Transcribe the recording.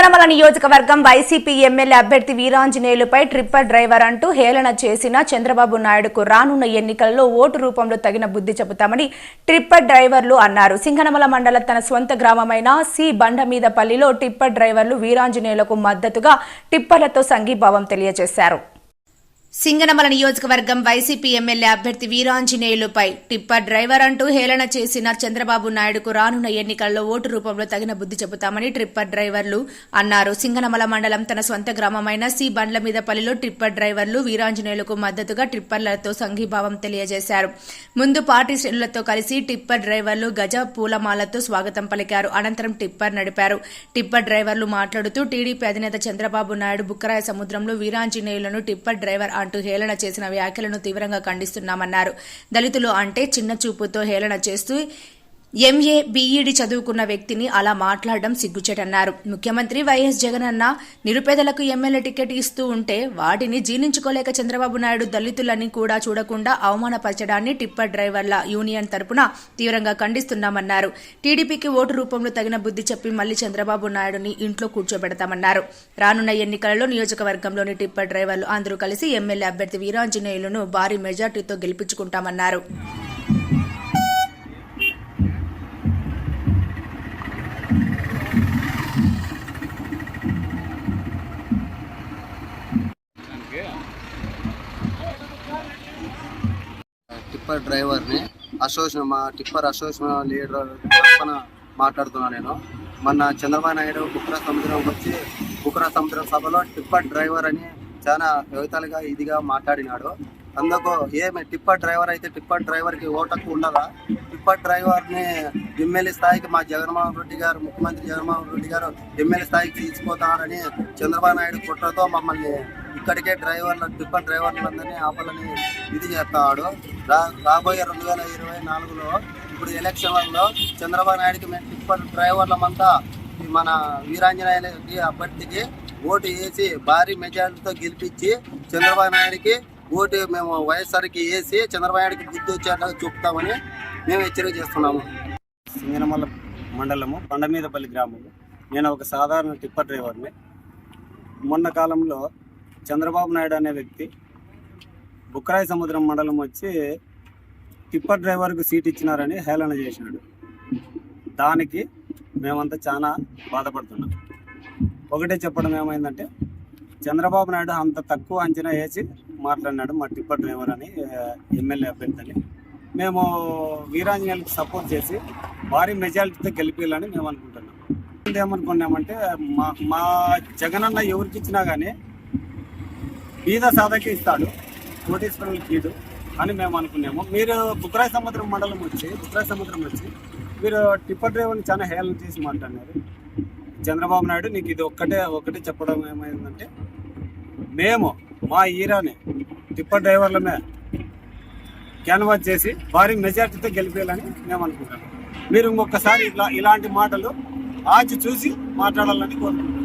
సింగనమల నియోజకవర్గం YCP MLA అభ్యర్థి వీరాంజనేయులపై tripper driver అంటూ హేళన చేసిన చంద్రబాబు నాయుడుకు రానున్న ఎన్నికల్లో ఓటు రూపంలో తగిన బుద్ధి చెబుతామని ట్రిప్పర్ డ్రైవర్లు అన్నారు. సింగనమల మండల తన స్వంత గ్రామమైన సి. బండమీదపల్లిలో టిప్పర్ డ్రైవర్లు వీరాంజనేయులకు మద్దతుగా టిప్పర్లతో సంఘీభావం తెలియజేశారు. సింగనమల నియోజకవర్గం వైసీపీ ఎమ్మెల్యే అభ్యర్థి వీరాంజనేయులుపై టిప్పర్ డ్రైవర్ అంటూ హేళన చేసిన చంద్రబాబు నాయుడుకు రానున్న ఎన్నికల్లో ఓటు రూపంలో తగిన బుద్ధి చెబుతామని ట్రిప్పర్ డ్రైవర్లు అన్నారు. సింగనమల మండలం తన సొంత గ్రామమైన సి బండ్ల మీద ట్రిప్పర్ డ్రైవర్లు వీరాంజనేయులకు మద్దతుగా ట్రిప్పర్లతో సంఘీభావం తెలియజేశారు. ముందు పార్టీ శ్రేణులతో కలిసి టిప్పర్ డ్రైవర్లు గజ పూలమాలతో స్వాగతం పలికారు. అనంతరం టిప్పర్ నడిపారు. టిప్పర్ డ్రైవర్లు మాట్లాడుతూ టీడీపీ అధినేత చంద్రబాబు నాయుడు బుక్కరాయ సముద్రంలో వీరాంజనేయులను టిప్పర్ డ్రైవర్ అంటూ హేళన చేసిన వ్యాఖ్యలను తీవ్రంగా ఖండిస్తున్నామన్నారు. దళితులు అంటే చిన్న చూపుతో హేళన చేస్తూ ఎంఏ బీఈడి చదువుకున్న వ్యక్తిని అలా మాట్లాడడం సిగ్గుచేటన్నారు. ముఖ్యమంత్రి వైఎస్ జగన్ అన్న నిరుపేదలకు ఎమ్మెల్యే టికెట్ ఇస్తూ ఉంటే వాటిని జీర్ణించుకోలేక చంద్రబాబు నాయుడు దళితులని కూడా చూడకుండా అవమానపరచడాన్ని టిప్పర్ డ్రైవర్ల యూనియన్ తరపున తీవ్రంగా ఖండిస్తున్నామన్నారు. టీడీపీకి ఓటు రూపంలో తగిన బుద్ధి చెప్పి మళ్ళీ చంద్రబాబు నాయుడుని ఇంట్లో కూర్చోబెడతామన్నారు. రానున్న ఎన్నికలలో నియోజకవర్గంలోని టిప్పర్ డ్రైవర్లు అందరూ కలిసి ఎమ్మెల్యే అభ్యర్థి వీరాంజనేయులను భారీ మెజార్టీతో గెలిపించుకుంటామన్నారు. టిప్పర్ డ్రైవర్ని అసోసియేషన్ మా టిప్పర్ అసోసియేషన్ లీడర్ తరఫున మాట్లాడుతున్నా నేను. మొన్న చంద్రబాబు నాయుడు బుక్ర సముద్రం వచ్చి బుక్ర సముద్రం సభలో టిప్పర్ డ్రైవర్ అని చాలా యువతలుగా ఇదిగా మాట్లాడినాడు. అందుకు ఏమి టిప్పర్ డ్రైవర్ అయితే టిప్పర్ డ్రైవర్కి ఓటకు ఉండదా? టిప్పర్ డ్రైవర్ని ఎమ్మెల్యే స్థాయికి మా జగన్మోహన్ రెడ్డి గారు ముఖ్యమంత్రి జగన్మోహన్ రెడ్డి గారు ఎమ్మెల్యే స్థాయికి తీసుకుపోతారని చంద్రబాబు నాయుడు కుట్రతో మమ్మల్ని ఇక్కడికే డ్రైవర్ల టిప్పర్ డ్రైవర్లందరినీ ఆపాలని ఇది చేస్తాడు. రా రాబోయే రెండు వేల ఇరవై నాలుగులో ఇప్పుడు ఎలక్షన్లలో చంద్రబాబు నాయుడుకి మేము టిప్పర్ డ్రైవర్లమంతా మన వీరాంజనేయులకి అభ్యర్థికి ఓటు వేసి భారీ మెజారిటీతో గెలిపించి చంద్రబాబు నాయుడుకి ఓటు మేము వైఎస్ఆర్కి వేసి చంద్రబాబు నాయుడుకి బుద్ధి వచ్చేలా చూపుతామని మేము హెచ్చరిక చేస్తున్నాము. సింగనమల్ల మండలము కొండమీదపల్లి గ్రామము. నేను ఒక సాధారణ టిప్పర్ డ్రైవర్ని. మొన్న కాలంలో చంద్రబాబు నాయుడు అనే వ్యక్తి బుక్కరాయి సముద్రం మండలం వచ్చి టిప్పర్ డ్రైవర్కు సీట్ ఇచ్చినారని హేళన చేసినాడు. దానికి మేమంతా చాలా బాధపడుతున్నాం. ఒకటే చెప్పడం ఏమైందంటే చంద్రబాబు నాయుడు అంత తక్కువ అంచనా వేసి మాట్లాడినాడు మా టిప్పర్ డ్రైవర్ అని ఎమ్మెల్యే అభ్యర్థిని. మేము వీరాంజనేయులకు సపోర్ట్ చేసి భారీ మెజారిటీతో గెలిపించాలని మేము అనుకుంటున్నాం ఏమనుకున్నామంటే మా మా జగనన్న ఎవరికి ఇచ్చినా కానీ బీద సాధకి ఇస్తాడు. కోటీశ్వరులకు కీడు అని మేము అనుకున్నాము. మీరు బుక్రాయి సముద్రం మండలం వచ్చి బుక్రాయ సముద్రం వచ్చి మీరు టిప్పర్ డ్రైవర్ని చాలా హేళన చేసి మాట్లాడినారు. చంద్రబాబు నాయుడు నీకు ఇది ఒక్కటే ఒకటే చెప్పడం ఏమైందంటే మేము మా ఈరాని టిప్పర్ డ్రైవర్లమే క్యాన్వాస్ చేసి భారీ మెజార్టీతో గెలిపేయాలని మేము అనుకుంటాం మీరు ఇంకొకసారి ఇట్లా ఇలాంటి మాటలు ఆచి చూసి మాట్లాడాలని కోరుకుంటున్నాం.